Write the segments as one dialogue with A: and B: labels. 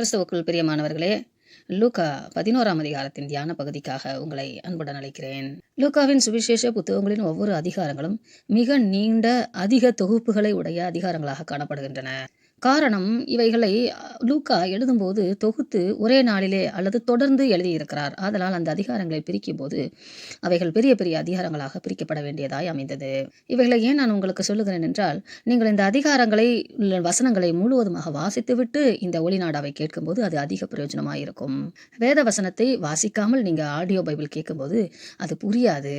A: கிறிஸ்தவக்குள் பிரியமானவர்களே லூகா பதினோராம் அதிகாரத்தின் தியான பகுதிக்காக உங்களை அன்புடன் அழைக்கிறேன் லூகாவின் சுவிசேஷ புத்தகங்களின் ஒவ்வொரு அதிகாரங்களும் மிக நீண்ட அதிக தொகுப்புகளை உடைய அதிகாரங்களாக காணப்படுகின்றன காரணம் இவைகளை லூக்கா எழுதும்போது தொகுத்து ஒரே நாளிலே அல்லது தொடர்ந்து எழுதியிருக்கிறார் அதனால் அந்த அதிகாரங்களை பிரிக்கும் போது அவைகள் பெரிய பெரிய அதிகாரங்களாக பிரிக்கப்பட வேண்டியதாய் அமைந்தது இவைகளை ஏன் நான் உங்களுக்கு சொல்லுகிறேன் என்றால் நீங்கள் இந்த அதிகாரங்களை வசனங்களை முழுவதுமாக வாசித்துவிட்டு இந்த ஒளிநாடாவை கேட்கும்போது அது அதிக பிரயோஜனமாக இருக்கும் வேத வசனத்தை வாசிக்காமல் நீங்கள் ஆடியோ பைபிள் கேட்கும்போது அது புரியாது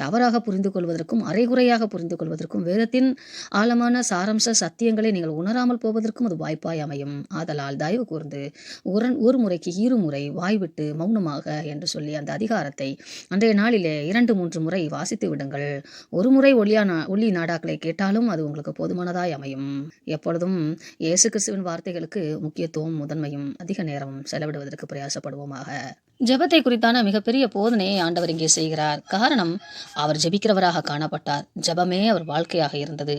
A: தவறாக புரிந்து கொள்வதற்கும் அரைகுறையாக புரிந்து கொள்வதற்கும் வேதத்தின் ஆழமான சாரம்ச சத்தியங்களை நீங்கள் உணராமல் போவதற்கும் அது வாய்ப்பாய் அமையும் ஆதலால் தயவு கூர்ந்து ஒரு ஒரு முறைக்கு இருமுறை வாய்விட்டு மௌனமாக என்று சொல்லி அந்த அதிகாரத்தை அன்றைய நாளிலே இரண்டு மூன்று முறை வாசித்து விடுங்கள் ஒரு முறை ஒளியா ஒளி நாடாக்களை கேட்டாலும் அது உங்களுக்கு போதுமானதாய் அமையும் எப்பொழுதும் இயேசு கிறிஸ்துவின் வார்த்தைகளுக்கு முக்கியத்துவம் முதன்மையும் அதிக நேரம் செலவிடுவதற்கு பிரயாசப்படுவோமாக ஜெபத்தை குறித்தான மிகப்பெரிய போதனையை ஆண்டவர் இங்கே செய்கிறார் காரணம் அவர் ஜபிக்கிறவராக காணப்பட்டார் ஜெபமே அவர் வாழ்க்கையாக இருந்தது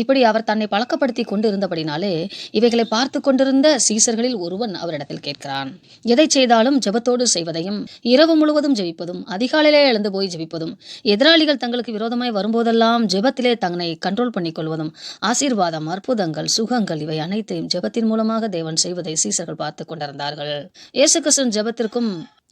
A: இப்படி அவர் தன்னை பழக்கப்படுத்தி கொண்டிருந்தபடினாலே இவைகளை பார்த்து கொண்டிருந்த சீசர்களில் ஒருவன் அவரிடத்தில் கேட்கிறான் எதை செய்தாலும் ஜெபத்தோடு செய்வதையும் இரவு முழுவதும் ஜெபிப்பதும் அதிகாலையிலே எழுந்து போய் ஜெபிப்பதும் எதிராளிகள் தங்களுக்கு விரோதமாய் வரும்போதெல்லாம் ஜெபத்திலே தன்னை கண்ட்ரோல் பண்ணிக்கொள்வதும் ஆசீர்வாதம் அற்புதங்கள் சுகங்கள் இவை அனைத்தையும் ஜெபத்தின் மூலமாக தேவன் செய்வதை சீசர்கள் பார்த்து கொண்டிருந்தார்கள் இயேசு கிருஷ்ணன் ஜெபத்திற்கும்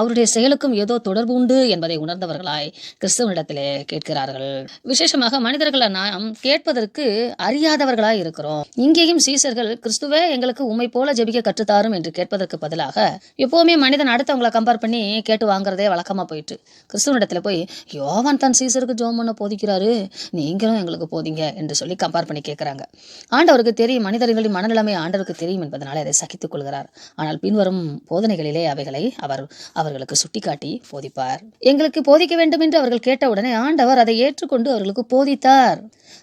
A: அவருடைய செயலுக்கும் ஏதோ தொடர்பு உண்டு என்பதை உணர்ந்தவர்களாய் கிறிஸ்தவனிடத்திலே கேட்கிறார்கள் விசேஷமாக மனிதர்களை நாம் கேட்பதற்கு அறியாதவர்களாய் இருக்கிறோம் இங்கேயும் சீசர்கள் கிறிஸ்துவே எங்களுக்கு உண்மை போல ஜெபிக்க கற்றுத்தாரும் என்று கேட்பதற்கு பதிலாக எப்பவுமே மனிதன் அடுத்தவங்களை கம்பேர் பண்ணி கேட்டு வாங்குறதே வழக்கமா போயிட்டு கிறிஸ்துவனிடத்துல போய் யோவான் தான் சீசருக்கு ஜோம் பண்ண போதிக்கிறாரு நீங்களும் எங்களுக்கு போதிங்க என்று சொல்லி கம்பேர் பண்ணி கேட்கிறாங்க ஆண்டவருக்கு தெரியும் மனிதர்களின் மனநிலைமை ஆண்டவருக்கு தெரியும் என்பதனால் அதை சகித்துக் கொள்கிறார் ஆனால் பின்வரும் போதனைகளிலே அவைகளை அவர் அவர் அவர்களுக்கு சுட்டிக்காட்டி போதிப்பார் எங்களுக்கு போதிக்க வேண்டும் என்று அவர்கள் கேட்டவுடனே ஆண்டவர் அதை ஏற்றுக்கொண்டு அவர்களுக்கு போதித்தார்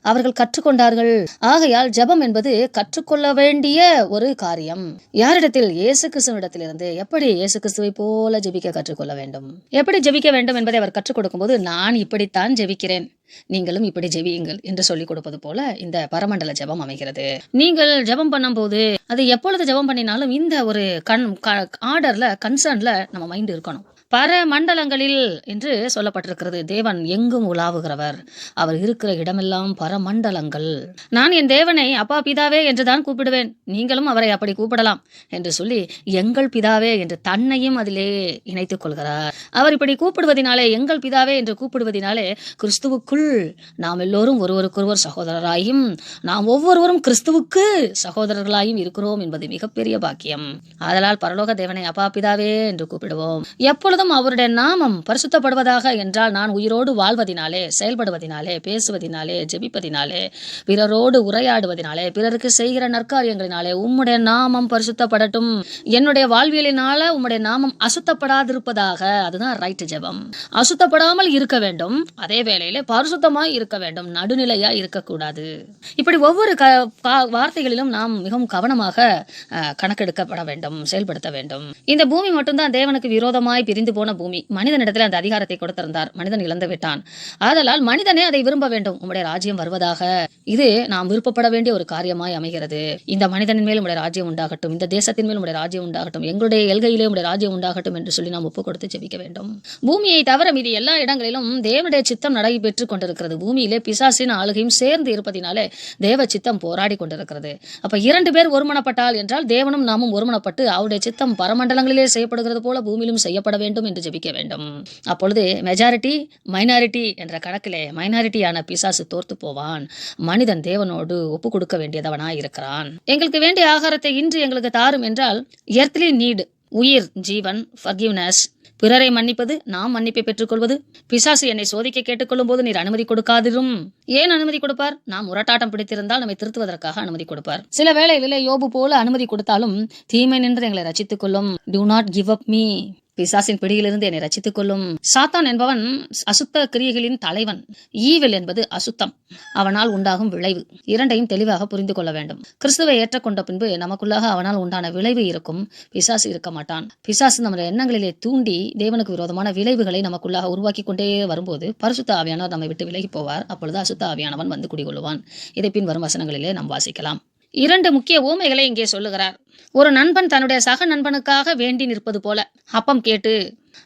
A: அவர்கள் கற்றுக்கொண்டார்கள் ஆகையால் ஜபம் என்பது கற்றுக்கொள்ள வேண்டிய ஒரு காரியம் யாரிடத்தில் இயேசு கிறிஸ்துவிடத்திலிருந்து எப்படி இயேசு கிறிஸ்துவை போல ஜெபிக்க கற்றுக்கொள்ள வேண்டும் எப்படி ஜெபிக்க வேண்டும் என்பதை அவர் கற்றுக் கொடுக்கும்போது நான் இப்படித்தான் ஜெபிக்கிறேன் நீங்களும் இப்படி ஜெபியுங்கள் என்று சொல்லிக் கொடுப்பது போல இந்த பரமண்டல ஜபம் அமைகிறது நீங்கள் ஜபம் பண்ணும்போது அது எப்பொழுது ஜபம் பண்ணினாலும் இந்த ஒரு கண் ஆர்டர்ல கன்சர்ன்ல நம்ம மைண்ட் இருக்கணும் பர மண்டலங்களில் என்று சொல்லப்பட்டிருக்கிறது தேவன் எங்கும் உலாவுகிறவர் அவர் இருக்கிற இடமெல்லாம் பரமண்டலங்கள் நான் என் தேவனை அப்பா பிதாவே என்றுதான் கூப்பிடுவேன் நீங்களும் அவரை அப்படி கூப்பிடலாம் என்று சொல்லி எங்கள் பிதாவே என்று தன்னையும் அதிலே இணைத்துக் கொள்கிறார் அவர் இப்படி கூப்பிடுவதனாலே எங்கள் பிதாவே என்று கூப்பிடுவதனாலே கிறிஸ்துவுக்குள் நாம் எல்லோரும் ஒருவருக்கொருவர் சகோதரராயும் நாம் ஒவ்வொருவரும் கிறிஸ்துவுக்கு சகோதரர்களாயும் இருக்கிறோம் என்பது மிகப்பெரிய பாக்கியம் ஆதலால் பரலோக தேவனை அப்பா பிதாவே என்று கூப்பிடுவோம் எப்பொழுது முழுவதும் அவருடைய நாமம் பரிசுத்தப்படுவதாக என்றால் நான் உயிரோடு வாழ்வதினாலே செயல்படுவதினாலே பேசுவதினாலே ஜெபிப்பதினாலே பிறரோடு உரையாடுவதினாலே பிறருக்கு செய்கிற நற்காரியங்களினாலே உம்முடைய நாமம் பரிசுத்தப்படட்டும் என்னுடைய வாழ்வியலினால உம்முடைய நாமம் அசுத்தப்படாதிருப்பதாக அதுதான் ரைட் ஜெபம் அசுத்தப்படாமல் இருக்க வேண்டும் அதே வேளையில பரிசுத்தமாய் இருக்க வேண்டும் நடுநிலையா இருக்கக்கூடாது இப்படி ஒவ்வொரு வார்த்தைகளிலும் நாம் மிகவும் கவனமாக கணக்கெடுக்கப்பட வேண்டும் செயல்படுத்த வேண்டும் இந்த பூமி மட்டும்தான் தேவனுக்கு விரோதமாய் பிரிஞ்சு அழிந்து போன பூமி மனிதனிடத்தில் அந்த அதிகாரத்தை கொடுத்திருந்தார் மனிதன் இழந்து விட்டான் ஆதலால் மனிதனே அதை விரும்ப வேண்டும் உங்களுடைய ராஜ்யம் வருவதாக இது நாம் விருப்பப்பட வேண்டிய ஒரு காரியமாய் அமைகிறது இந்த மனிதனின் மேல் உங்களுடைய ராஜ்யம் உண்டாகட்டும் இந்த தேசத்தின் மேல் உங்களுடைய ராஜ்யம் உண்டாகட்டும் எங்களுடைய எல்கையிலே உடைய ராஜ்யம் உண்டாகட்டும் என்று சொல்லி நாம் ஒப்பு கொடுத்து ஜெபிக்க வேண்டும் பூமியை தவிர மீது எல்லா இடங்களிலும் தேவனுடைய சித்தம் நடைபெற்றுக் கொண்டிருக்கிறது பூமியிலே பிசாசின் ஆளுகையும் சேர்ந்து இருப்பதினாலே தேவ சித்தம் போராடி கொண்டிருக்கிறது அப்ப இரண்டு பேர் ஒருமனப்பட்டால் என்றால் தேவனும் நாமும் ஒருமனப்பட்டு அவருடைய சித்தம் பரமண்டலங்களிலே செய்யப்படுகிறது போல பூமியிலும் செய்யப்பட வேண்டும் வேண்டும் என்று ஜெபிக்க வேண்டும் அப்பொழுது மெஜாரிட்டி மைனாரிட்டி என்ற கணக்கிலே மைனாரிட்டியான பிசாசு தோர்த்து போவான் மனிதன் தேவனோடு ஒப்பு கொடுக்க வேண்டியதவனாய் இருக்கிறான் எங்களுக்கு வேண்டிய ஆகாரத்தை இன்று எங்களுக்கு தாரும் என்றால் எர்த்லி நீடு உயிர் ஜீவன் ஃபர்கிவ்னஸ் பிறரை மன்னிப்பது நாம் மன்னிப்பை பெற்றுக்கொள்வது பிசாசு என்னை சோதிக்க கேட்டுக்கொள்ளும் போது நீர் அனுமதி கொடுக்காதிரும் ஏன் அனுமதி கொடுப்பார் நாம் முரட்டாட்டம் பிடித்திருந்தால் நம்மை திருத்துவதற்காக அனுமதி கொடுப்பார் சில வேளைகளில் யோபு போல அனுமதி கொடுத்தாலும் தீமை நின்று எங்களை ரச்சித்துக் கொள்ளும் do not give up me பிசாசின் பிடியிலிருந்து என்னை ரச்சித்துக் கொள்ளும் சாத்தான் என்பவன் அசுத்த கிரியைகளின் தலைவன் ஈவில் என்பது அசுத்தம் அவனால் உண்டாகும் விளைவு இரண்டையும் தெளிவாக புரிந்து கொள்ள வேண்டும் கிறிஸ்துவை கொண்ட பின்பு நமக்குள்ளாக அவனால் உண்டான விளைவு இருக்கும் பிசாசு இருக்க மாட்டான் பிசாசு நம்ம எண்ணங்களிலே தூண்டி தேவனுக்கு விரோதமான விளைவுகளை நமக்குள்ளாக உருவாக்கி கொண்டே வரும்போது பரிசுத்த ஆவியானவர் நம்மை விட்டு விலகி போவார் அப்பொழுது அசுத்த ஆவியானவன் வந்து குடிகொள்வான் இதை பின் வரும் வசனங்களிலே நாம் வாசிக்கலாம் இரண்டு முக்கிய ஊமைகளை இங்கே சொல்லுகிறார் ஒரு நண்பன் தன்னுடைய சக நண்பனுக்காக வேண்டி நிற்பது போல அப்பம் கேட்டு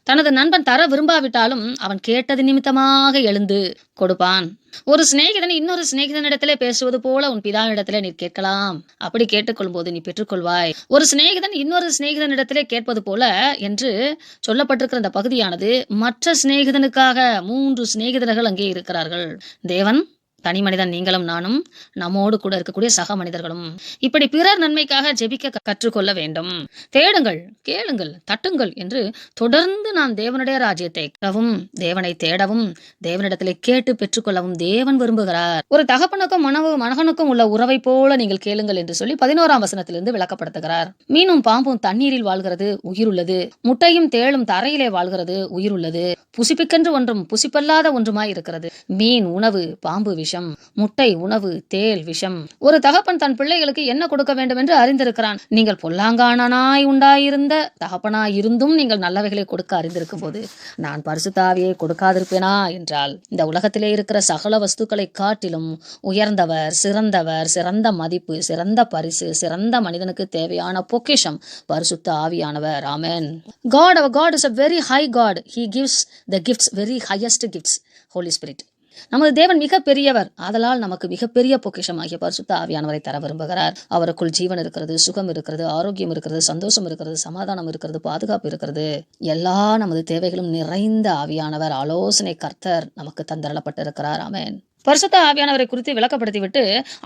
A: தனது நண்பன் தர விரும்பாவிட்டாலும் அவன் கேட்டது நிமித்தமாக எழுந்து கொடுப்பான் ஒரு சிநேகிதன் இன்னொரு சிநேகிதனிடத்திலே பேசுவது போல உன் பிதாவிடத்திலே நீ கேட்கலாம் அப்படி கேட்டுக்கொள்ளும் போது நீ பெற்றுக்கொள்வாய் ஒரு சிநேகிதன் இன்னொரு சிநேகிதனிடத்திலே கேட்பது போல என்று சொல்லப்பட்டிருக்கிற இந்த பகுதியானது மற்ற சிநேகிதனுக்காக மூன்று சிநேகிதர்கள் அங்கே இருக்கிறார்கள் தேவன் தனி மனிதன் நீங்களும் நானும் நம்மோடு கூட இருக்கக்கூடிய சக மனிதர்களும் இப்படி பிறர் நன்மைக்காக ஜெபிக்க கற்றுக்கொள்ள வேண்டும் தேடுங்கள் கேளுங்கள் தட்டுங்கள் என்று தொடர்ந்து நான் தேவனுடைய ராஜ்யத்தை கவும் தேவனை தேடவும் தேவனிடத்திலே கேட்டு பெற்றுக்கொள்ளவும் தேவன் விரும்புகிறார் ஒரு தகப்பனுக்கும் மனவு மனகனுக்கும் உள்ள உறவை போல நீங்கள் கேளுங்கள் என்று சொல்லி பதினோராம் வசனத்திலிருந்து விளக்கப்படுத்துகிறார் மீனும் பாம்பும் தண்ணீரில் வாழ்கிறது உயிருள்ளது முட்டையும் தேளும் தரையிலே வாழ்கிறது உயிருள்ளது புசிப்பிக்கென்று ஒன்றும் புசிப்பல்லாத ஒன்றுமாய் இருக்கிறது மீன் உணவு பாம்பு விஷயம் விஷம் முட்டை உணவு தேல் விஷம் ஒரு தகப்பன் தன் பிள்ளைகளுக்கு என்ன கொடுக்க வேண்டும் என்று அறிந்திருக்கிறான் நீங்கள் பொல்லாங்கானாய் உண்டாயிருந்த தகப்பனாய் இருந்தும் நீங்கள் நல்லவைகளை கொடுக்க அறிந்திருக்கும் போது நான் பரிசுத்தாவியை கொடுக்காதிருப்பேனா என்றால் இந்த உலகத்திலே இருக்கிற சகல வஸ்துக்களை காட்டிலும் உயர்ந்தவர் சிறந்தவர் சிறந்த மதிப்பு சிறந்த பரிசு சிறந்த மனிதனுக்கு தேவையான பொக்கிஷம் பரிசுத்த ஆவியானவர் ஆமேன் காட் அவர் God is a very high God he gives the gifts very highest gifts Holy Spirit நமது தேவன் மிக பெரியவர் அதனால் நமக்கு மிகப்பெரிய பொக்கிஷமாகிய பரிசுத்த ஆவியானவரை தர விரும்புகிறார் அவருக்குள் ஜீவன் இருக்கிறது சுகம் இருக்கிறது ஆரோக்கியம் இருக்கிறது சந்தோஷம் இருக்கிறது சமாதானம் இருக்கிறது பாதுகாப்பு இருக்கிறது எல்லா நமது தேவைகளும் நிறைந்த ஆவியானவர் ஆலோசனை கர்த்தர் நமக்கு தந்தரப்பட்டிருக்கிறார் ஆமேன் பரிசுத்த ஆவியானவரை குறித்து விளக்கப்படுத்திவிட்டு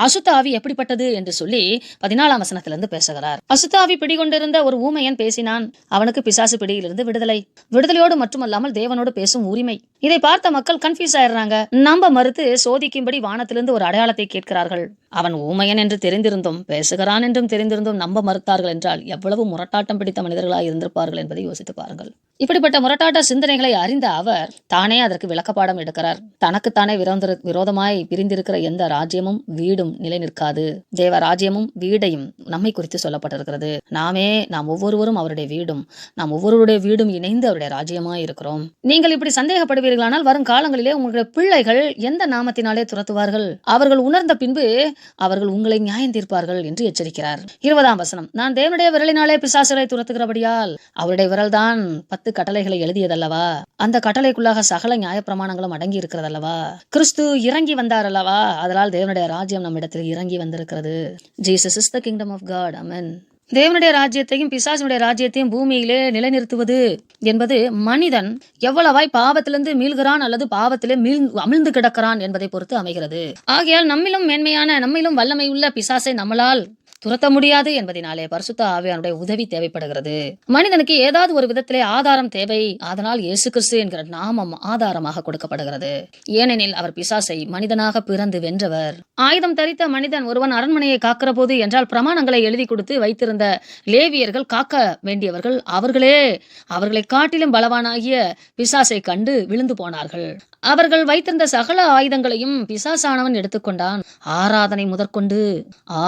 A: அசுத்த ஆவி எப்படிப்பட்டது என்று சொல்லி பதினாலாம் வசனத்திலிருந்து பேசுகிறார் அசுத்த ஆவி பிடிகொண்டிருந்த ஒரு ஊமையன் பேசினான் அவனுக்கு பிசாசு பிடியிலிருந்து விடுதலை விடுதலையோடு மட்டுமல்லாமல் தேவனோடு பேசும் உரிமை இதை பார்த்த மக்கள் கன்ஃபியூஸ் ஆயிடுறாங்க நம்ப மறுத்து சோதிக்கும்படி வானத்திலிருந்து ஒரு அடையாளத்தை கேட்கிறார்கள் அவன் ஊமையன் என்று தெரிந்திருந்தும் பேசுகிறான் என்றும் தெரிந்திருந்தும் நம்ப மறுத்தார்கள் என்றால் எவ்வளவு முரட்டாட்டம் பிடித்த மனிதர்களாக இருந்திருப்பார்கள் என்பதை யோசித்து பாருங்கள் இப்படிப்பட்ட முரட்டாட்ட சிந்தனைகளை அறிந்த அவர் தானே அதற்கு விளக்கப்பாடம் எடுக்கிறார் தனக்குத்தானே விரோத விரோதமாய் பிரிந்திருக்கிற எந்த ராஜ்யமும் வீடும் நிலை நிற்காது தேவ ராஜ்யமும் வீடையும் நம்மை குறித்து சொல்லப்பட்டிருக்கிறது நாமே நாம் ஒவ்வொருவரும் அவருடைய வீடும் நாம் ஒவ்வொருவருடைய வீடும் இணைந்து அவருடைய ராஜ்யமாய் இருக்கிறோம் நீங்கள் இப்படி சந்தேகப்படுவீர்களானால் வரும் காலங்களிலே உங்களுடைய பிள்ளைகள் எந்த நாமத்தினாலே துரத்துவார்கள் அவர்கள் உணர்ந்த பின்பு அவர்கள் உங்களை நியாயம் தீர்ப்பார்கள் என்று எச்சரிக்கிறார் இருபதாம் வசனம் நான் தேவனுடைய விரலினாலே பிசாசுகளை துரத்துகிறபடியால் அவருடைய விரல்தான் பத்து கட்டளைகளை எழுதியதல்லவா அந்த கட்டளைக்குள்ளாக சகல நியாயப்பிரமாணங்களும் அடங்கி இருக்கிறதல்லவா கிறிஸ்து இறங்கி வந்தார் அல்லவா அதனால் தேவனுடைய ராஜ்யம் நம்மிடத்தில் இறங்கி வந்திருக்கிறது Jesus is the kingdom of God அமன் தேவனுடைய ராஜ்யத்தையும் பிசாசனுடைய ராஜ்யத்தையும் பூமியிலே நிலைநிறுத்துவது என்பது மனிதன் எவ்வளவாய் பாவத்திலிருந்து மீள்கிறான் அல்லது பாவத்திலே மீள் அமிழ்ந்து கிடக்கிறான் என்பதை பொறுத்து அமைகிறது ஆகையால் நம்மிலும் மேன்மையான நம்மிலும் வல்லமை உள்ள பிசாசை நம்மளால் துரத்த முடியாது என்பதனாலே பரிசுத்த ஆவியானுடைய உதவி தேவைப்படுகிறது மனிதனுக்கு ஏதாவது ஒரு விதத்திலே ஆதாரம் தேவை அதனால் இயேசு கிறிஸ்து என்கிற நாமம் ஆதாரமாக கொடுக்கப்படுகிறது ஏனெனில் அவர் பிசாசை மனிதனாக பிறந்து வென்றவர் ஆயுதம் தரித்த மனிதன் ஒருவன் அரண்மனையை காக்கிற போது என்றால் பிரமாணங்களை எழுதி கொடுத்து வைத்திருந்த லேவியர்கள் காக்க வேண்டியவர்கள் அவர்களே அவர்களை காட்டிலும் பலவானாகிய பிசாசை கண்டு விழுந்து போனார்கள் அவர்கள் வைத்திருந்த சகல ஆயுதங்களையும் பிசாசானவன் எடுத்துக்கொண்டான் ஆராதனை முதற்கொண்டு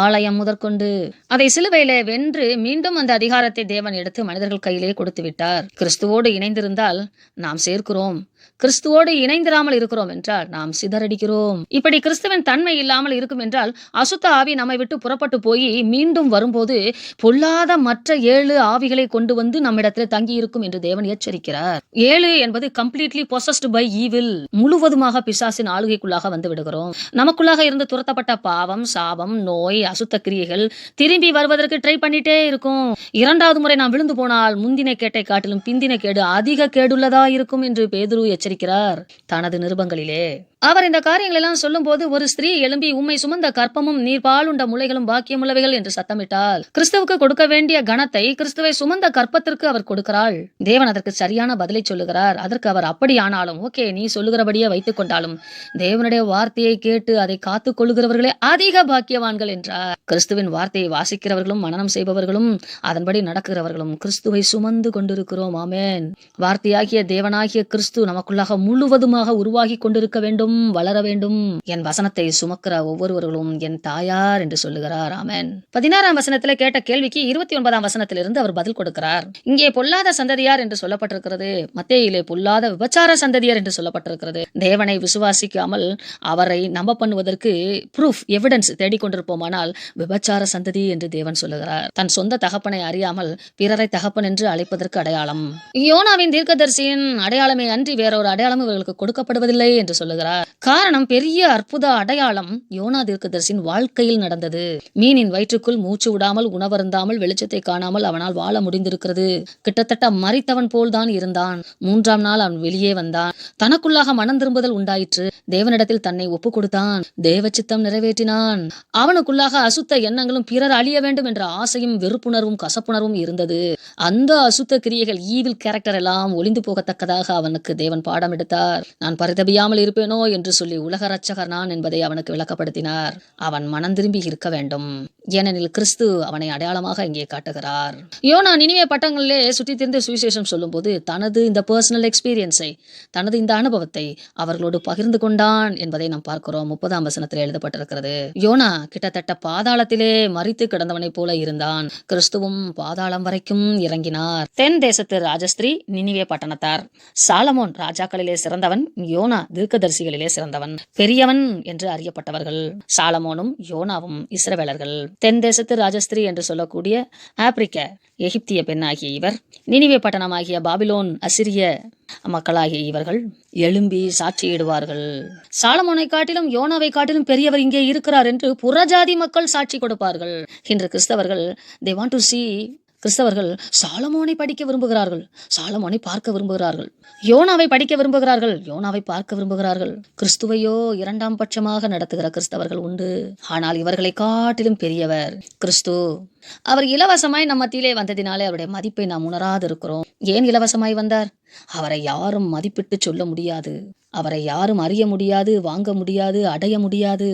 A: ஆலயம் முதற்கொண்டு அதை சிலுவையில வென்று மீண்டும் அந்த அதிகாரத்தை தேவன் எடுத்து மனிதர்கள் கையிலே கொடுத்து விட்டார் கிறிஸ்துவோடு இணைந்திருந்தால் நாம் சேர்க்கிறோம் கிறிஸ்துவோடு இணைந்திராமல் இருக்கிறோம் என்றால் நாம் சிதறடிக்கிறோம் இப்படி கிறிஸ்துவின் தன்மை இல்லாமல் இருக்கும் என்றால் அசுத்த ஆவி நம்மை விட்டு புறப்பட்டு போய் மீண்டும் வரும்போது பொல்லாத மற்ற ஏழு ஆவிகளை கொண்டு வந்து நம்மிடத்தில் தங்கி இருக்கும் என்று தேவன் எச்சரிக்கிறார் ஏழு என்பது கம்ப்ளீட்லி பொசஸ்ட் பை ஈவில் முழுவதுமாக பிசாசின் ஆளுகைக்குள்ளாக வந்து விடுகிறோம் நமக்குள்ளாக இருந்து துரத்தப்பட்ட பாவம் சாபம் நோய் அசுத்த கிரியைகள் திரும்பி வருவதற்கு ட்ரை பண்ணிட்டே இருக்கும் இரண்டாவது முறை நாம் விழுந்து போனால் முந்தின கேட்டை காட்டிலும் பிந்தின கேடு அதிக கேடுள்ளதா இருக்கும் என்று பேதுரு எச்சரிக்கிறார் தனது நிருபங்களிலே அவர் இந்த சொல்லும் சொல்லும்போது ஒரு ஸ்திரீ எழும்பி உண்மை சுமந்த கற்பமும் நீர் பாலுண்ட முளைகளும் பாக்கியமுள்ளவைகள் என்று சத்தமிட்டால் கிறிஸ்துவுக்கு கொடுக்க வேண்டிய கணத்தை கிறிஸ்துவை சுமந்த கற்பத்திற்கு அவர் கொடுக்கிறாள் தேவன் அதற்கு சரியான பதிலை சொல்லுகிறார் அதற்கு அவர் அப்படியானாலும் ஓகே நீ சொல்லுகிறபடியே வைத்துக் கொண்டாலும் தேவனுடைய வார்த்தையை கேட்டு அதை காத்துக் கொள்ளுகிறவர்களே அதிக பாக்கியவான்கள் என்றார் கிறிஸ்துவின் வார்த்தையை வாசிக்கிறவர்களும் மனநம் செய்பவர்களும் அதன்படி நடக்கிறவர்களும் கிறிஸ்துவை சுமந்து கொண்டிருக்கிறோம் ஆமேன் வார்த்தையாகிய தேவனாகிய கிறிஸ்து நமக்குள்ளாக முழுவதுமாக உருவாகி கொண்டிருக்க வேண்டும் வேண்டும் வளர வேண்டும் என் வசனத்தை சுமக்கிற ஒவ்வொருவர்களும் என் தாயார் என்று சொல்லுகிறார் ராமன் பதினாறாம் வசனத்தில் கேட்ட கேள்விக்கு இருபத்தி ஒன்பதாம் வசனத்திலிருந்து அவர் பதில் கொடுக்கிறார் இங்கே பொல்லாத சந்ததியார் என்று சொல்லப்பட்டிருக்கிறது மத்தியிலே பொல்லாத விபச்சார சந்ததியார் என்று சொல்லப்பட்டிருக்கிறது தேவனை விசுவாசிக்காமல் அவரை நம்ப பண்ணுவதற்கு ப்ரூஃப் எவிடன்ஸ் தேடிக்கொண்டிருப்போமானால் விபச்சார சந்ததி என்று தேவன் சொல்லுகிறார் தன் சொந்த தகப்பனை அறியாமல் பிறரை தகப்பன் என்று அழைப்பதற்கு அடையாளம் யோனாவின் தீர்க்கதரிசியின் அடையாளமே அன்றி வேறொரு அடையாளம் இவர்களுக்கு கொடுக்கப்படுவதில்லை என்று சொல்லுகிறார் காரணம் பெரிய அற்புத அடையாளம் யோனா தீர்க்கதரிசின் வாழ்க்கையில் நடந்தது மீனின் வயிற்றுக்குள் மூச்சு விடாமல் உணவருந்தாமல் வெளிச்சத்தை காணாமல் அவனால் வாழ முடிந்திருக்கிறது கிட்டத்தட்ட மறித்தவன் போல்தான் இருந்தான் மூன்றாம் நாள் அவன் வெளியே வந்தான் தனக்குள்ளாக மனம் திரும்புதல் உண்டாயிற்று தேவனிடத்தில் தன்னை ஒப்பு கொடுத்தான் தேவ சித்தம் நிறைவேற்றினான் அவனுக்குள்ளாக அசுத்த எண்ணங்களும் பிறர் அழிய வேண்டும் என்ற ஆசையும் வெறுப்புணர்வும் கசப்புணர்வும் இருந்தது அந்த அசுத்த கிரியைகள் ஈவில் கேரக்டர் எல்லாம் ஒளிந்து போகத்தக்கதாக அவனுக்கு தேவன் பாடம் எடுத்தார் நான் பரிதபியாமல் இருப்பேனோ என்று சொல்லி உலக ரட்சகர் நான் என்பதை அவனுக்கு விளக்கப்படுத்தினார் அவன் மனம் திரும்பி இருக்க வேண்டும் ஏனெனில் கிறிஸ்து அவனை அடையாளமாக இங்கே காட்டுகிறார் யோ நான் இனிமே பட்டங்களிலே சுற்றி திரிந்து சுவிசேஷம் சொல்லும்போது தனது இந்த பர்சனல் எக்ஸ்பீரியன்ஸை தனது இந்த அனுபவத்தை அவர்களோடு பகிர்ந்து கொண்டான் என்பதை நாம் பார்க்கிறோம் முப்பதாம் வசனத்தில் எழுதப்பட்டிருக்கிறது யோனா கிட்டத்தட்ட பாதாளத்திலே மறித்து கிடந்தவனை போல இருந்தான் கிறிஸ்துவும் பாதாளம் வரைக்கும் இறங்கினார் தென் தேசத்து ராஜஸ்திரி நினைவே பட்டணத்தார் சாலமோன் ராஜாக்களிலே சிறந்தவன் யோனா தீர்க்கதரிசிகளில் மனிதர்களிலே சிறந்தவன் பெரியவன் என்று அறியப்பட்டவர்கள் சாலமோனும் யோனாவும் இஸ்ரவேலர்கள் தென் தேசத்து ராஜஸ்திரி என்று சொல்லக்கூடிய ஆப்பிரிக்க எகிப்திய பெண்ணாகிய இவர் நினிவே பட்டணமாகிய பாபிலோன் அசிரிய மக்களாகிய இவர்கள் எழும்பி சாட்சியிடுவார்கள் சாலமோனை காட்டிலும் யோனாவை காட்டிலும் பெரியவர் இங்கே இருக்கிறார் என்று புறஜாதி மக்கள் சாட்சி கொடுப்பார்கள் இன்று கிறிஸ்தவர்கள் தே வாண்ட் டு சி கிறிஸ்தவர்கள் சாலமோனை படிக்க விரும்புகிறார்கள் சாலமோனை பார்க்க விரும்புகிறார்கள் யோனாவை படிக்க விரும்புகிறார்கள் யோனாவை பார்க்க விரும்புகிறார்கள் கிறிஸ்துவையோ இரண்டாம் பட்சமாக நடத்துகிற கிறிஸ்தவர்கள் உண்டு ஆனால் இவர்களை காட்டிலும் பெரியவர் கிறிஸ்து அவர் இலவசமாய் நம்ம மத்தியிலே வந்ததினாலே அவருடைய மதிப்பை நாம் உணராது இருக்கிறோம் ஏன் இலவசமாய் வந்தார் அவரை யாரும் மதிப்பிட்டு சொல்ல முடியாது அவரை யாரும் அறிய முடியாது வாங்க முடியாது அடைய முடியாது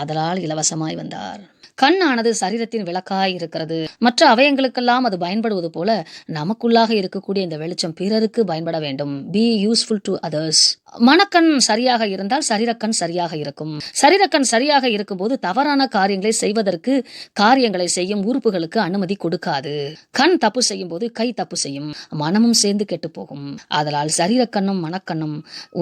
A: ஆதலால் இலவசமாய் வந்தார் கண்ணானது சரீரத்தின் விளக்காய் இருக்கிறது மற்ற அவயங்களுக்கெல்லாம் அது பயன்படுவது போல நமக்குள்ளாக இருக்கக்கூடிய இந்த வெளிச்சம் பிறருக்கு பயன்பட வேண்டும் பி யூஸ்ஃபுல் டு அதர்ஸ் மனக்கண் சரியாக இருந்தால் சரீரக்கண் சரியாக இருக்கும் சரீரக்கண் சரியாக இருக்கும்போது தவறான காரியங்களை செய்வதற்கு காரியங்களை செய்யும் உறுப்புகளுக்கு அனுமதி கொடுக்காது கண் தப்பு செய்யும் போது கை தப்பு செய்யும் மனமும் சேர்ந்து கெட்டு போகும் அதனால் சரீரக்கண்ணும் மனக்கண்ணும்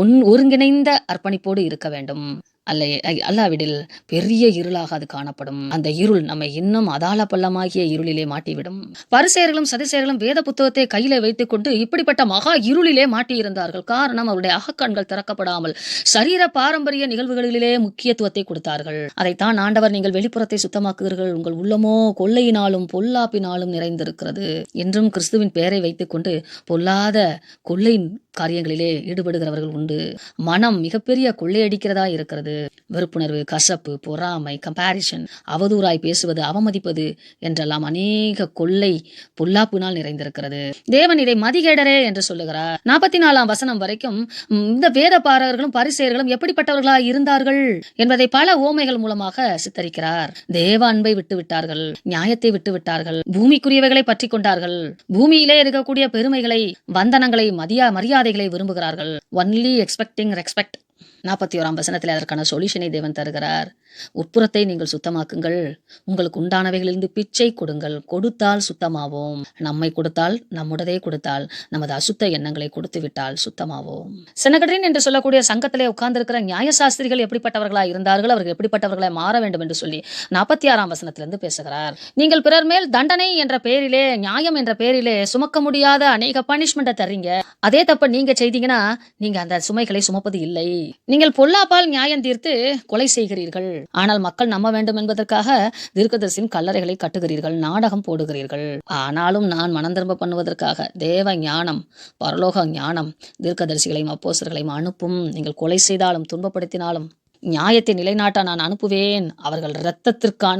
A: ஒன் ஒரு ஒருங்கிணைந்த அர்ப்பணிப்போடு இருக்க வேண்டும் அல்ல அல்லாவிடில் பெரிய இருளாக அது காணப்படும் அந்த இருள் நம்மை இன்னும் அதாள பள்ளமாகிய இருளிலே மாட்டிவிடும் பரிசெயர்களும் சதிசேர்களும் வேத புத்தகத்தை கையில வைத்துக் கொண்டு இப்படிப்பட்ட மகா இருளிலே மாட்டியிருந்தார்கள் காரணம் அவருடைய அகக்கண்கள் திறக்கப்படாமல் சரீர பாரம்பரிய நிகழ்வுகளிலே முக்கியத்துவத்தை கொடுத்தார்கள் அதைத்தான் ஆண்டவர் நீங்கள் வெளிப்புறத்தை சுத்தமாக்குகிறீர்கள் உங்கள் உள்ளமோ கொள்ளையினாலும் பொல்லாப்பினாலும் நிறைந்திருக்கிறது என்றும் கிறிஸ்துவின் பெயரை கொண்டு பொல்லாத கொள்ளை காரியங்களிலே ஈடுபடுகிறவர்கள் உண்டு மனம் மிகப்பெரிய கொள்ளையடிக்கிறதா இருக்கிறது வெறுப்புணர்வு கசப்பு பொறாமை கம்பாரிசன் அவதூறாய் பேசுவது அவமதிப்பது என்றெல்லாம் அநேக கொள்ளை பொல்லாப்பினால் நிறைந்திருக்கிறது தேவன் இதை மதிகேடரே என்று சொல்லுகிறார் நாற்பத்தி நாலாம் வசனம் வரைக்கும் இந்த வேத பாரகர்களும் பரிசெயர்களும் எப்படிப்பட்டவர்களா இருந்தார்கள் என்பதை பல ஓமைகள் மூலமாக சித்தரிக்கிறார் தேவ அன்பை விட்டு விட்டார்கள் நியாயத்தை விட்டு விட்டார்கள் பூமிக்குரியவைகளை பற்றி கொண்டார்கள் பூமியிலே இருக்கக்கூடிய பெருமைகளை வந்தனங்களை மதியா மரியாதை மரியாதைகளை விரும்புகிறார்கள் ஒன்லி எக்ஸ்பெக்டிங் ரெஸ்பெக்ட் நாற்பத்தி ஓராம் வசனத்தில் அதற்கான சொல்யூஷனை தேவன் தருகிறார் உட்புறத்தை நீங்கள் சுத்தமாக்குங்கள் உங்களுக்கு உண்டானவைகளிலிருந்து பிச்சை கொடுங்கள் கொடுத்தால் சுத்தமாவோம் நம்மை கொடுத்தால் நம்முடதே கொடுத்தால் நமது அசுத்த எண்ணங்களை கொடுத்து விட்டால் சுத்தமாவோம் செனகடரின் என்று சொல்லக்கூடிய சங்கத்திலே உட்கார்ந்திருக்கிற நியாயசாஸ்திரிகள் எப்படிப்பட்டவர்களாக இருந்தார்கள் அவர்கள் எப்படிப்பட்டவர்களை மாற வேண்டும் என்று சொல்லி நாற்பத்தி ஆறாம் வசனத்திலிருந்து பேசுகிறார் நீங்கள் பிறர் மேல் தண்டனை என்ற பெயரிலே நியாயம் என்ற பெயரிலே சுமக்க முடியாத அநேக பனிஷ்மெண்ட்டை தரீங்க அதே தப்ப நீங்க செய்தீங்கன்னா நீங்க அந்த சுமைகளை சுமப்பது இல்லை நீங்கள் பொல்லாப்பால் நியாயம் தீர்த்து கொலை செய்கிறீர்கள் ஆனால் மக்கள் நம்ப வேண்டும் என்பதற்காக தீர்க்கதரிசியின் கல்லறைகளை கட்டுகிறீர்கள் நாடகம் போடுகிறீர்கள் ஆனாலும் நான் மனந்திரும்ப பண்ணுவதற்காக தேவ ஞானம் பரலோக ஞானம் தீர்க்கதரிசிகளையும் அப்போசர்களையும் அனுப்பும் நீங்கள் கொலை செய்தாலும் துன்பப்படுத்தினாலும் நியாயத்தை நிலைநாட்ட நான் அனுப்புவேன் அவர்கள் இரத்தத்திற்கான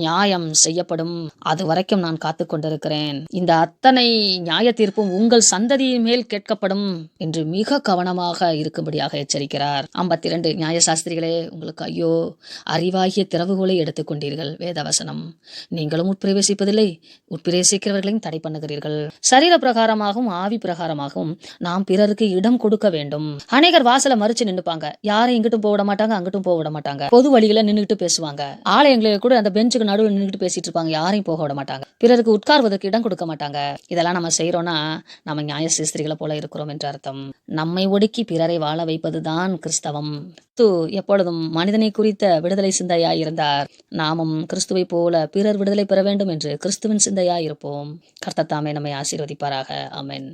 A: நியாயம் செய்யப்படும் அது வரைக்கும் நான் காத்து கொண்டிருக்கிறேன் இந்த அத்தனை நியாய தீர்ப்பும் உங்கள் சந்ததியின் மேல் கேட்கப்படும் என்று மிக கவனமாக இருக்கும்படியாக எச்சரிக்கிறார் ஐம்பத்தி இரண்டு நியாயசாஸ்திரிகளே உங்களுக்கு ஐயோ அறிவாகிய திறவுகோலை எடுத்துக்கொண்டீர்கள் வேதவசனம் நீங்களும் உட்பிரவேசிப்பதில்லை உட்பிரவேசிக்கிறவர்களையும் தடை பண்ணுகிறீர்கள் சரீர பிரகாரமாகவும் ஆவி பிரகாரமாகவும் நாம் பிறருக்கு இடம் கொடுக்க வேண்டும் அநேகர் வாசலை மறுச்சு நின்றுப்பாங்க யாரும் இங்கிட்டும் போட மாட்டாங்க அங்கிட்டும் போக விட மாட்டாங்க பொது வழியில நின்றுட்டு பேசுவாங்க ஆலயங்களில் கூட அந்த பெஞ்சுக்கு நடுவில் நின்றுட்டு பேசிட்டு இருப்பாங்க யாரையும் போக விட மாட்டாங்க பிறருக்கு உட்கார்வதற்கு இடம் கொடுக்க மாட்டாங்க இதெல்லாம் நம்ம செய்யறோம்னா நம்ம நியாய சிஸ்திரிகளை போல இருக்கிறோம் என்ற அர்த்தம் நம்மை ஒடுக்கி பிறரை வாழ வைப்பதுதான் கிறிஸ்தவம் கிறிஸ்து எப்பொழுதும் மனிதனை குறித்த விடுதலை சிந்தையா இருந்தார் நாமும் கிறிஸ்துவை போல பிறர் விடுதலை பெற வேண்டும் என்று கிறிஸ்துவின் சிந்தையா இருப்போம் கர்த்தத்தாமே நம்மை ஆசீர்வதிப்பாராக அமேன்